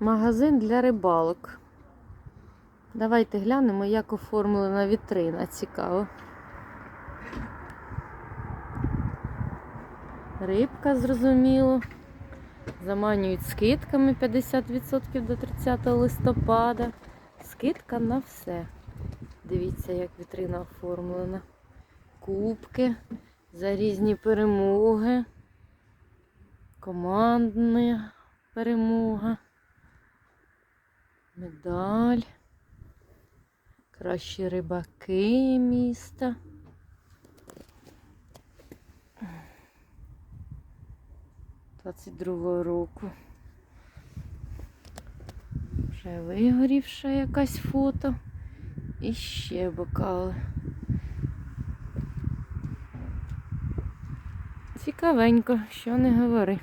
Магазин для рибалок. Давайте глянемо, як оформлена вітрина. Цікаво. Рибка, зрозуміло. Заманюють скидками 50% до 30 листопада. Скидка на все. Дивіться, як вітрина оформлена. Кубки за різні перемоги. Командна перемога. Медаль. Кращі рибаки міста. Двадцять другого року. Вже вигорівша якась фото. І ще бокали. Цікавенько, що не говори.